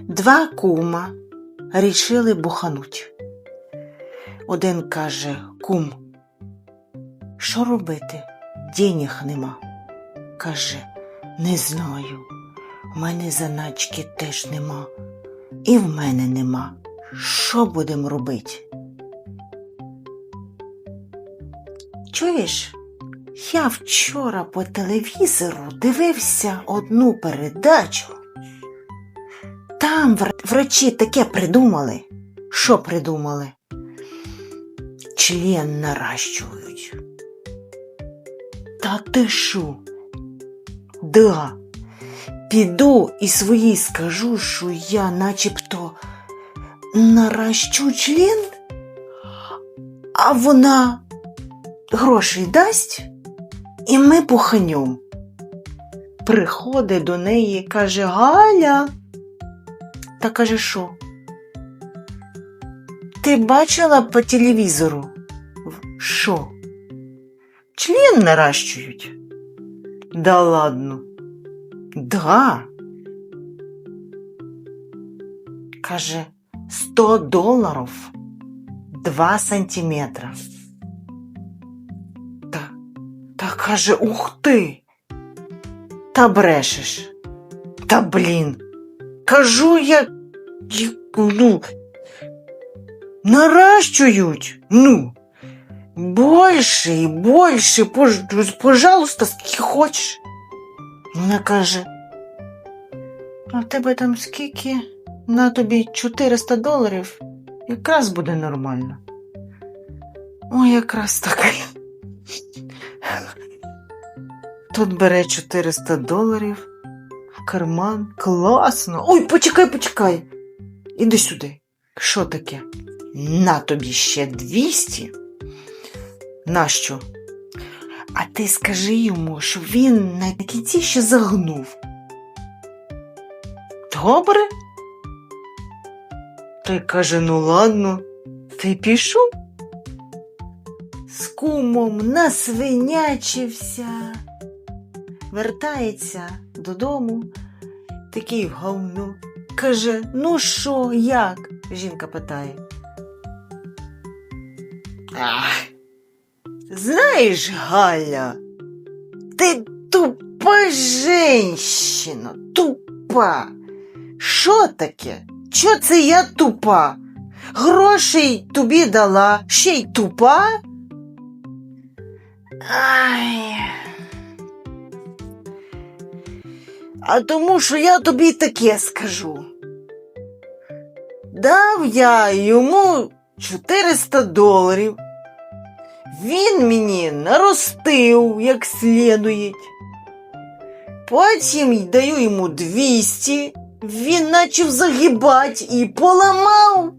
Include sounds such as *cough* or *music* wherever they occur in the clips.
Два кума рішили бухануть. Один каже кум, що робити? Денег нема. Каже, не знаю. У мене заначки теж нема. І в мене нема. Що будемо робити? Чуєш? Я вчора по телевізору дивився одну передачу. Там вр- врачі таке придумали. Що придумали? Член наращують. Та ти що? Да. Піду і своїй скажу, що я начебто наращу член, а вона грошей дасть, і ми поханем. Приходить до неї, каже Галя. Та каже, що? Ти бачила по телевізору? В- Що? Член наращують? Да ладно. Да. Каже, 100 доларів 2 сантиметра. Та, та каже, ух ти. Та брешеш. Та блін. Кажу я, ну, наращують, ну, більше і більше, пожалуйста, скільки хочеш. Вона каже, а в тебе там скільки? На тобі 400 доларів, якраз буде нормально. Ой, якраз так. Тут бере 400 доларів карман. Класно. Ой, почекай, почекай. Іди сюди. Що таке? На тобі ще 200. Нащо? А ти скажи йому, щоб він на кінці ще загнув. Добре? Той каже, ну ладно, ти пішов? З кумом насвинячився. Вертається додому, такий говно. Каже, ну що, як? Жінка питає. Ах, знаєш, Галя, ти тупа женщина, тупа. Що таке? Що це я тупа? Грошей тобі дала, ще й тупа? Ай. А тому, що я тобі таке скажу. Дав я йому 400 доларів. Він мені наростив як слідує. Потім даю йому 200. Він почав загибати і поламав.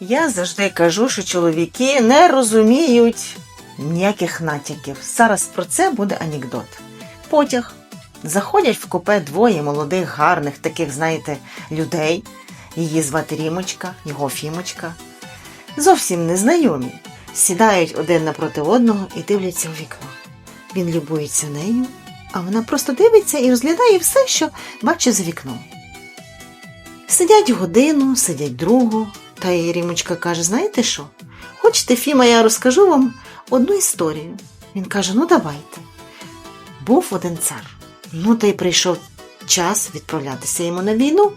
Я завжди кажу, що чоловіки не розуміють ніяких натяків. Зараз про це буде анекдот. Потяг. Заходять в купе двоє молодих, гарних, таких, знаєте, людей. Її звати Рімочка, його Фімочка. Зовсім незнайомі. Сідають один напроти одного і дивляться у вікно. Він любується нею, а вона просто дивиться і розглядає все, що бачить за вікном. Сидять годину, сидять другу, та й Рімочка каже: знаєте що? Хочете, Фіма, я розкажу вам одну історію. Він каже: ну давайте. Був один цар. Ну, та й прийшов час відправлятися йому на війну.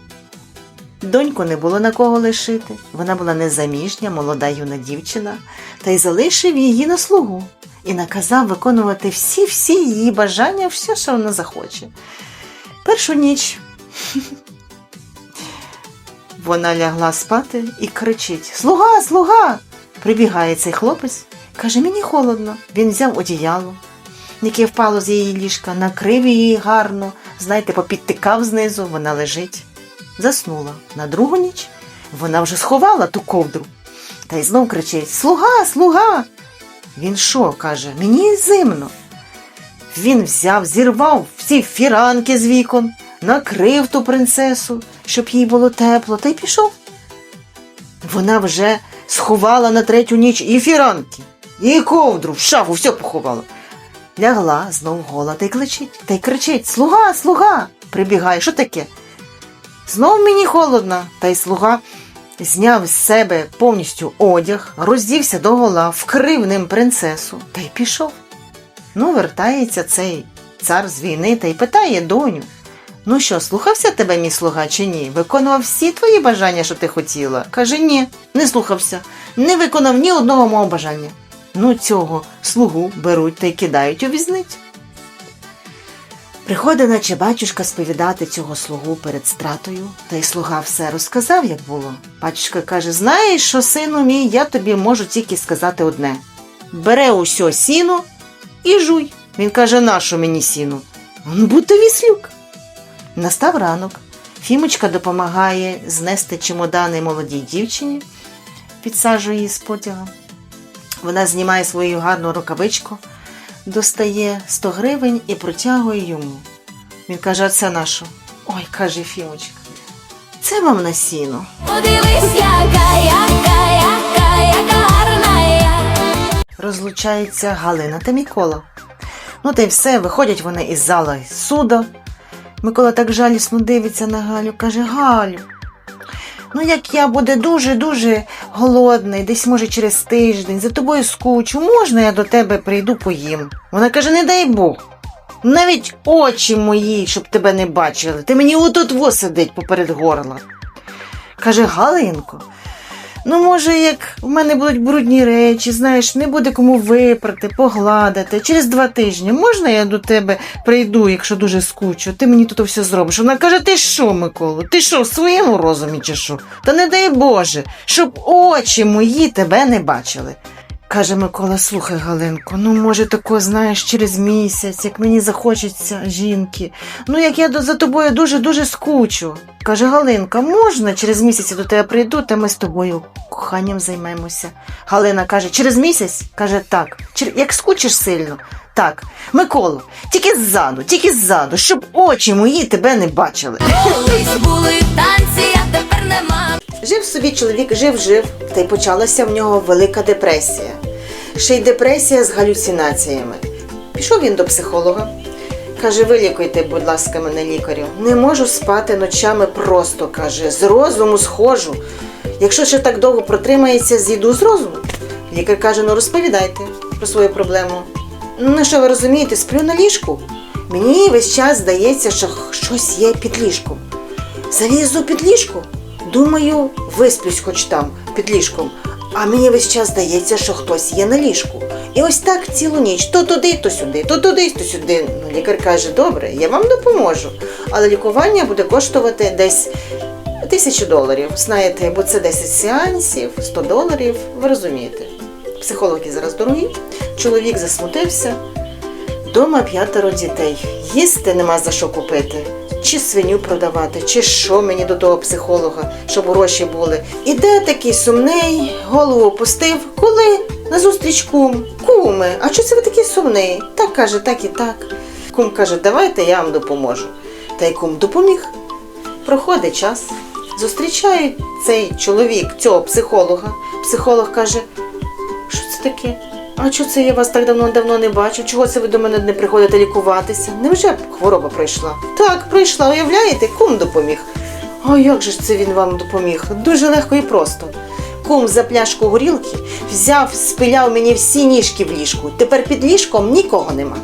Доньку не було на кого лишити. Вона була незаміжня, молода юна дівчина, та й залишив її на слугу і наказав виконувати всі-всі її бажання, все, що вона захоче. Першу ніч *laughs* вона лягла спати і кричить: Слуга, слуга! Прибігає цей хлопець, каже, мені холодно. Він взяв одіяло, яке впало з її ліжка, накрив її гарно, знаєте, попідтикав знизу, вона лежить. Заснула. На другу ніч вона вже сховала ту ковдру. Та й знов кричить: Слуга, слуга! Він що, каже, мені зимно. Він взяв, зірвав всі фіранки з вікон, накрив ту принцесу, щоб їй було тепло, та й пішов. Вона вже сховала на третю ніч і фіранки, і ковдру, в шафу, все поховала. Лягла знов гола та й кличить, та й кричить Слуга, слуга! прибігає. Що таке? Знов мені холодно, та й слуга зняв з себе повністю одяг, роздівся догола, вкрив ним принцесу та й пішов. Ну, вертається цей цар з війни та й питає доню. Ну що, слухався тебе мій слуга чи ні? Виконував всі твої бажання, що ти хотіла? Каже, ні, не слухався, не виконав ні одного мого бажання. Ну, цього слугу беруть та й кидають у візницю. Приходить наче батюшка сповідати цього слугу перед стратою, та й слуга все розказав, як було. Батюшка каже: Знаєш, що, сину мій, я тобі можу тільки сказати одне: бере усьо сіно і жуй. Він каже, нащо мені сіно? Ну, будь віслюк. Настав ранок. Фімочка допомагає знести чемодани молодій дівчині, підсаджує її з потяга. Вона знімає свою гарну рукавичку, достає 100 гривень і протягує йому. Він каже, а це нащо? Ой, каже Фімочка, це вам на сіно. Подивись, яка, яка, яка, яка гарна я. Розлучаються Галина та Микола. Ну та й все, виходять вони із зала суда. Микола так жалісно дивиться на Галю, каже: Галю, ну як я буде дуже-дуже голодний, десь може через тиждень, за тобою скучу, можна я до тебе прийду поїм? Вона каже: не дай Бог. Навіть очі мої, щоб тебе не бачили. Ти мені отут во сидить поперед горла. Каже Галинко, Ну, може, як в мене будуть брудні речі, знаєш, не буде кому випрати, погладити. Через два тижні можна я до тебе прийду, якщо дуже скучу, ти мені тут все зробиш. Вона каже: ти що, Микола? ти що, в своєму розумі чи що? Та не дай Боже, щоб очі мої тебе не бачили. Каже Микола, слухай, Галинко, ну може тако, знаєш, через місяць, як мені захочеться жінки. Ну як я за тобою дуже-дуже скучу. Каже Галинка, можна через місяць до тебе прийду, та ми з тобою коханням займемося. Галина каже, через місяць? Каже, так. Як скучиш сильно? Так. Миколо, тільки ззаду, тільки ззаду, щоб очі мої тебе не бачили. Колись були танці, а тепер нема. Жив собі чоловік, жив-жив, та й почалася в нього велика депресія. Ще й депресія з галюцинаціями. Пішов він до психолога. Каже, вилікуйте, будь ласка, мене лікарю. Не можу спати ночами просто, каже, з розуму схожу. Якщо ще так довго протримається, зійду з розуму. Лікар каже, ну розповідайте про свою проблему. Ну, на що ви розумієте, сплю на ліжку. Мені весь час здається, що щось є під ліжком. Залізу під ліжко. Думаю, висплюсь хоч там, під ліжком. А мені весь час здається, що хтось є на ліжку. І ось так цілу ніч, то туди, то сюди, то туди, то сюди. Ну, лікар каже, добре, я вам допоможу. Але лікування буде коштувати десь тисячу доларів. Знаєте, бо це 10 сеансів, 100 доларів. Ви розумієте. Психологи зараз дорогі. Чоловік засмутився. Дома п'ятеро дітей. Їсти нема за що купити. Чи свиню продавати, чи що мені до того психолога, щоб гроші були. Іде такий сумний, голову опустив. Коли? На зустріч кум. Куми, а чого це ви такий сумний? Так каже, так і так. Кум каже, давайте я вам допоможу. Та й кум допоміг. Проходить час. Зустрічає цей чоловік, цього психолога. Психолог каже, що це таке? А чого це я вас так давно-давно не бачу? Чого це ви до мене не приходите лікуватися? Невже хвороба прийшла? Так, прийшла, уявляєте, кум допоміг. А як же ж це він вам допоміг? Дуже легко і просто. Кум за пляшку горілки взяв, спиляв мені всі ніжки в ліжку. Тепер під ліжком нікого нема.